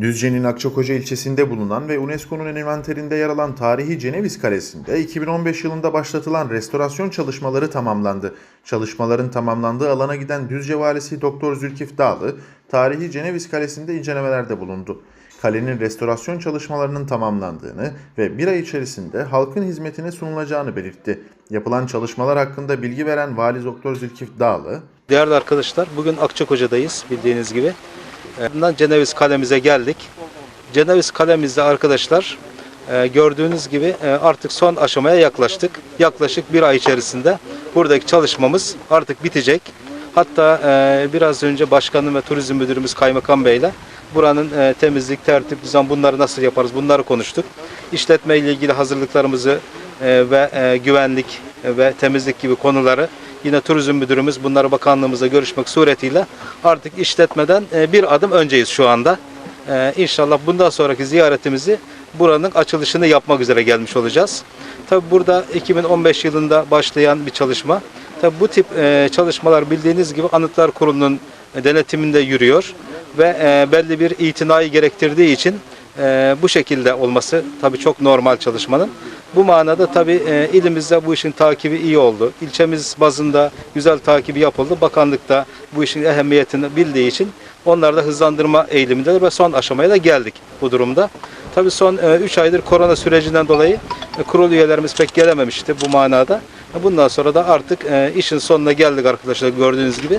Düzce'nin Akçakoca ilçesinde bulunan ve UNESCO'nun envanterinde yer alan tarihi Ceneviz Kalesi'nde 2015 yılında başlatılan restorasyon çalışmaları tamamlandı. Çalışmaların tamamlandığı alana giden Düzce Valisi Doktor Zülkif Dağlı, tarihi Ceneviz Kalesi'nde incelemelerde bulundu. Kalenin restorasyon çalışmalarının tamamlandığını ve bir ay içerisinde halkın hizmetine sunulacağını belirtti. Yapılan çalışmalar hakkında bilgi veren Vali Doktor Zülkif Dağlı, Değerli arkadaşlar, bugün Akçakoca'dayız bildiğiniz gibi. Ardından Ceneviz Kalemize geldik. Ceneviz Kalemizde arkadaşlar e, gördüğünüz gibi e, artık son aşamaya yaklaştık. Yaklaşık bir ay içerisinde buradaki çalışmamız artık bitecek. Hatta e, biraz önce Başkanım ve Turizm Müdürümüz Kaymakam Bey'le buranın temizlik, tertip, düzen bunları nasıl yaparız bunları konuştuk. İşletme ile ilgili hazırlıklarımızı ve güvenlik ve temizlik gibi konuları Yine turizm müdürümüz bunları bakanlığımızla görüşmek suretiyle artık işletmeden e, bir adım önceyiz şu anda. E, İnşallah bundan sonraki ziyaretimizi buranın açılışını yapmak üzere gelmiş olacağız. Tabi burada 2015 yılında başlayan bir çalışma. Tabi bu tip e, çalışmalar bildiğiniz gibi Anıtlar Kurulu'nun denetiminde yürüyor ve belli bir itinayı gerektirdiği için bu şekilde olması tabii çok normal çalışmanın. Bu manada tabii e, ilimizde bu işin takibi iyi oldu. İlçemiz bazında güzel takibi yapıldı. Bakanlık da bu işin ehemmiyetini bildiği için onlar da hızlandırma eğilimindeler ve son aşamaya da geldik bu durumda. Tabii son 3 aydır korona sürecinden dolayı e, kurul üyelerimiz pek gelememişti bu manada. Bundan sonra da artık e, işin sonuna geldik arkadaşlar gördüğünüz gibi.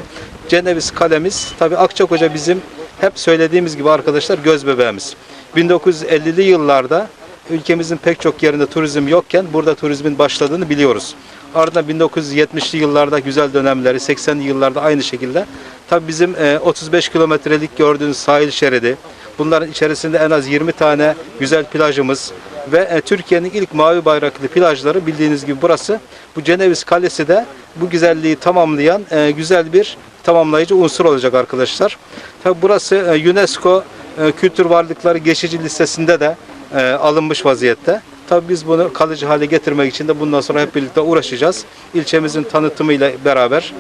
Ceneviz kalemiz tabii Akçakoca bizim hep söylediğimiz gibi arkadaşlar göz bebeğimiz. 1950'li yıllarda ülkemizin pek çok yerinde turizm yokken burada turizmin başladığını biliyoruz. Ardından 1970'li yıllarda güzel dönemleri, 80'li yıllarda aynı şekilde. Tabii bizim e, 35 kilometrelik gördüğünüz sahil şeridi, bunların içerisinde en az 20 tane güzel plajımız ve e, Türkiye'nin ilk mavi bayraklı plajları bildiğiniz gibi burası. Bu Ceneviz Kalesi de bu güzelliği tamamlayan e, güzel bir tamamlayıcı unsur olacak arkadaşlar. Tabii burası e, UNESCO e, Kültür Varlıkları Geçici Listesi'nde de e, alınmış vaziyette. Tabii biz bunu kalıcı hale getirmek için de bundan sonra hep birlikte uğraşacağız. İlçemizin tanıtımıyla beraber